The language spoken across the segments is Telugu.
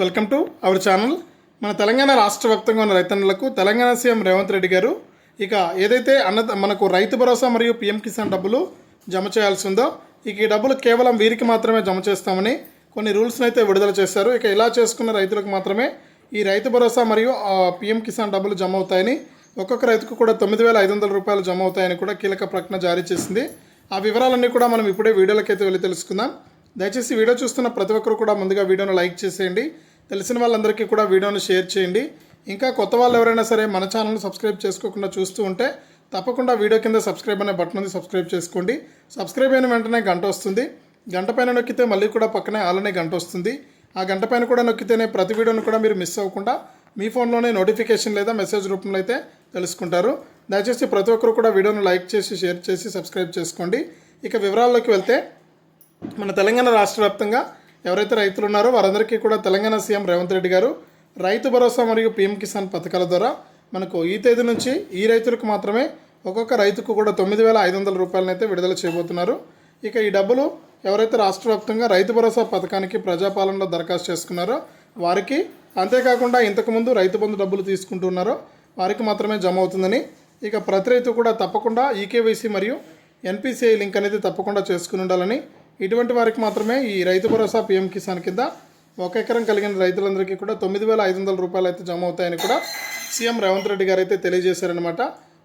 Welcome to our channel. మన తెలంగాణ రాష్ట్ర వ్యాప్తంగా ఉన్న రైతన్నులకు తెలంగాణ సీఎం రేవంత్ రెడ్డి గారు ఇక ఏదైతే అన్న మనకు రైతు భరోసా మరియు పిఎం కిసాన్ డబ్బులు జమ చేయాల్సి ఉందో ఇక ఈ డబ్బులు కేవలం వీరికి మాత్రమే జమ చేస్తామని కొన్ని రూల్స్ని అయితే విడుదల చేశారు. ఇక ఇలా చేసుకున్న రైతులకు మాత్రమే ఈ రైతు భరోసా మరియు పీఎం పిఎం కిసాన్ డబ్బులు జమ అవుతాయని ఒక్కొక్క రైతుకు కూడా తొమ్మిది వేల ఐదు వందల రూపాయలు జమ అవుతాయని కూడా కీలక ప్రకటన జారీ చేసింది. ఆ వివరాలన్నీ కూడా మనం ఇప్పుడే వీడియోలకైతే వెళ్ళి తెలుసుకుందాం. దయచేసి వీడియో చూస్తున్న ప్రతి ఒక్కరు కూడా ముందుగా వీడియోను లైక్ చేసేయండి. తెలిసిన వాళ్ళందరికీ కూడా వీడియోను షేర్ చేయండి. ఇంకా కొత్త వాళ్ళు ఎవరైనా సరే మన ఛానల్ను సబ్స్క్రైబ్ చేసుకోకుండా చూస్తూ ఉంటే తప్పకుండా వీడియో కింద సబ్స్క్రైబ్ అనే బటన్ ఉంది సబ్స్క్రైబ్ చేసుకోండి. సబ్స్క్రైబ్ అయిన వెంటనే గంట వస్తుంది. గంట పైన నొక్కితే మళ్ళీ కూడా పక్కనే ఆలనే గంట వస్తుంది. ఆ గంట పైన కూడా నొక్కితేనే ప్రతి వీడియోను కూడా మీరు మిస్ అవ్వకుండా మీ ఫోన్లోనే నోటిఫికేషన్ లేదా మెసేజ్ రూపంలో అయితే తెలుసుకుంటారు. దయచేసి ప్రతి ఒక్కరు కూడా వీడియోను లైక్ చేసి షేర్ చేసి సబ్స్క్రైబ్ చేసుకోండి. ఇక వివరాల్లోకి వెళ్తే మన తెలంగాణ రాష్ట్ర వ్యాప్తంగా ఎవరైతే రైతులు ఉన్నారో వారందరికీ కూడా తెలంగాణ సీఎం రేవంత్ రెడ్డి గారు రైతు భరోసా మరియు పీఎం కిసాన్ పథకాల ద్వారా మనకు ఈ తేదీ నుంచి ఈ రైతులకు మాత్రమే ఒక్కొక్క రైతుకు కూడా తొమ్మిది వేల ఐదు వందల రూపాయలనైతే విడుదల చేయబోతున్నారు. ఇక ఈ డబ్బులు ఎవరైతే రాష్ట్ర వ్యాప్తంగా రైతు భరోసా పథకానికి ప్రజాపాలనలో దరఖాస్తు చేసుకున్నారో వారికి అంతేకాకుండా ఇంతకుముందు రైతు బంధు డబ్బులు తీసుకుంటున్నారో వారికి మాత్రమే జమ అవుతుందని ఇక ప్రతి రైతు కూడా తప్పకుండా ఈకేవైసీ మరియు ఎన్పిసిఐ లింక్ అనేది తప్పకుండా చేసుకుని ఉండాలని ఇటువంటి వారికి మాత్రమే ఈ రైతు భరోసా పీఎం కిసాన్ కింద ఒక ఎకరం కలిగిన రైతులందరికీ కూడా తొమ్మిది వేల ఐదు వందల రూపాయలు అయితే జమ అవుతాయని కూడా సీఎం రేవంత్ రెడ్డి గారు అయితే తెలియజేశారనమాట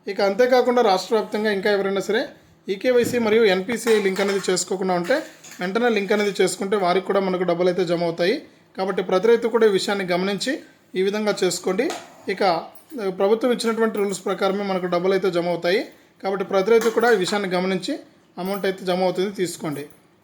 ఇక అంతేకాకుండా రాష్ట్ర వ్యాప్తంగా ఇంకా ఎవరైనా సరే ఈకేవైసీ మరియు ఎన్పిసిఐ లింక్ అనేది చేసుకోకుండా ఉంటే వెంటనే లింక్ అనేది చేసుకుంటే వారికి కూడా మనకు డబ్బులు అయితే జమ అవుతాయి. కాబట్టి ప్రతి రైతు కూడా ఈ విషయాన్ని గమనించి ఈ విధంగా చేసుకోండి. ఇక ప్రభుత్వం ఇచ్చినటువంటి రూల్స్ ప్రకారమే మనకు డబ్బులు అయితే జమ అవుతాయి. కాబట్టి ప్రతి రైతు కూడా ఈ విషయాన్ని గమనించి అమౌంట్ అయితే జమ అవుతుంది తీసుకోండి.